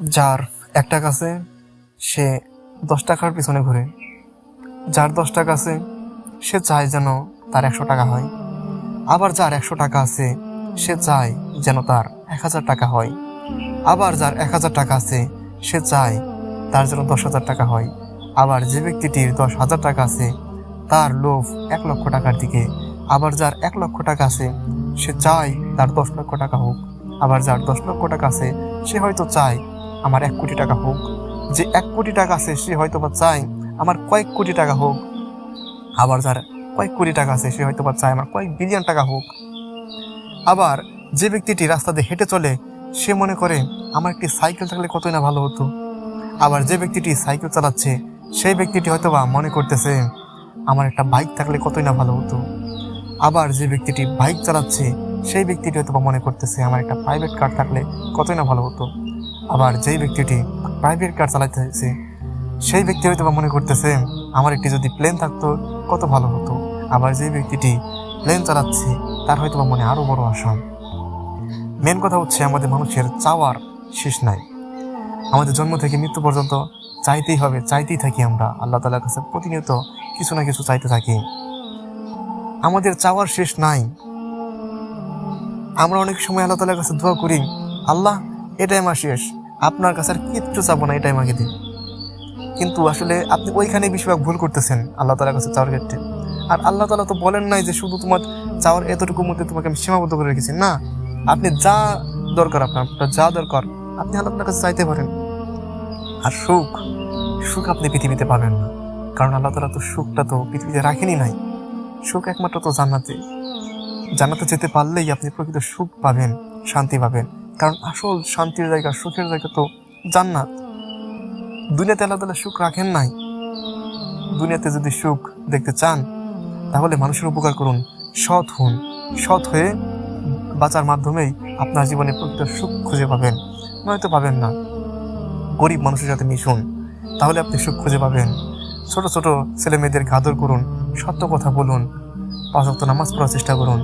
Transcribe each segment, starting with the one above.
যার এক টাকা আছে সে দশ টাকার পিছনে ঘুরে, যার দশ টাকা আছে সে চায় যেন তার একশো টাকা হয়। আবার যার একশো টাকা আছে সে চায় যেন তার এক হাজার টাকা হয়। আবার যার এক হাজার টাকা আছে সে চায় তার যেন দশ হাজার টাকা হয়। আবার যে ব্যক্তিটির দশ হাজার টাকা আছে তার লোভ এক লক্ষ টাকার দিকে। আবার যার এক লক্ষ টাকা আছে সে চায় তার দশ লক্ষ টাকা হোক। আবার যার দশ লক্ষ টাকা আছে সে হয়তো চায় আমার এক কোটি টাকা হোক। যে এক কোটি টাকা আছে, সে হয়তো বা চায় আমার কয়েক কোটি টাকা হোক। আবার যার কয়েক কোটি টাকা আছে, সে হয়তো বা চায় আমার কয়েক বিলিয়ন টাকা হোক। আবার যে ব্যক্তিটি রাস্তা দিয়ে হেঁটে চলে, সে মনে করে, আমার একটি সাইকেল থাকলে কতই না ভালো হতো? আবার যে ব্যক্তিটি সাইকেল চালাচ্ছে, সেই ব্যক্তিটি হয়তো বা মনে করতেছে, আমার একটা বাইক থাকলে কতই না ভালো হতো? আবার যে ব্যক্তিটি বাইক চালাচ্ছে, সেই ব্যক্তিটি হয়তো বা মনে করতেছে, আমার একটা প্রাইভেট কার থাকলে কতই না ভালো হতো? আবার যেই ব্যক্তিটি প্রাইভেট কার চালাইতেছে সেই ব্যক্তি হয়তো বা মনে করতেছে, আমার একটি যদি প্লেন থাকতো, কত ভালো হতো। আবার যে ব্যক্তিটি প্লেন চালাচ্ছে, তার হয়তো বা মনে আরও বড় আশা। মেন কথা হচ্ছে আমাদের মানুষের চাওয়ার শেষ নাই। আমাদের জন্ম থেকে মৃত্যু পর্যন্ত চাইতেই হবে, চাইতেই থাকি আমরা। আল্লাহ তালার কাছে প্রতিনিয়ত কিছু না কিছু চাইতে থাকি। আমাদের চাওয়ার শেষ নাই। আমরা অনেক সময় আল্লাহ তালার কাছে দোয়া করি, আল্লাহ, এটাই আমার শেষ। আপনার কাছে আর কিচ্ছু চাবো না এটাই আমাকে দিন কিন্তু আসলে আপনি ওইখানে বেশিরভাগ ভুল করতেছেন আল্লাহ তালার কাছে চাওয়ার ক্ষেত্রে। আর আল্লাহ তালা তো বলেন নাই যে শুধু তোমার চাওয়ার এতটুকুর মধ্যে তোমাকে আমি সীমাবদ্ধ করে রেখেছি। না, আপনি যা দরকার আপনার আপনার যা দরকার, আপনি আল্লাহ তালার কাছে চাইতে পারেন। আর সুখ সুখ আপনি পৃথিবীতে পাবেন না। কারণ আল্লাহ তালা তো সুখটা তো পৃথিবীতে রাখেনি নাই। সুখ একমাত্র তো জান্নাতে। জান্নাতে যেতে পারলেই আপনি প্রকৃত সুখ পাবেন, শান্তি পাবেন। কারণ আসল শান্তির জায়গা, সুখের জায়গা তো জান্নাত। দুনিয়াতে আল্লাহ তালা সুখ রাখেন নাই। দুনিয়াতে যদি সুখ দেখতে চান, তাহলে মানুষের উপকার করুন, সৎ হন। সৎ হয়ে বাঁচার মাধ্যমেই আপনার জীবনে প্রকৃত সুখ খুঁজে পাবেন। নয়তো পাবেন না। গরিব মানুষের সাথে মিশুন, তাহলে আপনি সুখ খুঁজে পাবেন। ছোট ছোট ছেলে মেয়েদের আদর করুন, সত্য কথা বলুন, পাঁচ নামাজ পড়ার চেষ্টা করুন।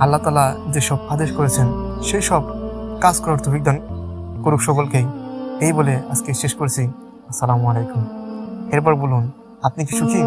আল্লাহ তালা যেসব আদেশ করেছেন সেই সব কাজ করার তো বিজ্ঞান করুক সকলকেই। এই বলে আজকে শেষ করছি। আসসালামু আলাইকুম। এরপর বলুন, আপনি কি সুখী?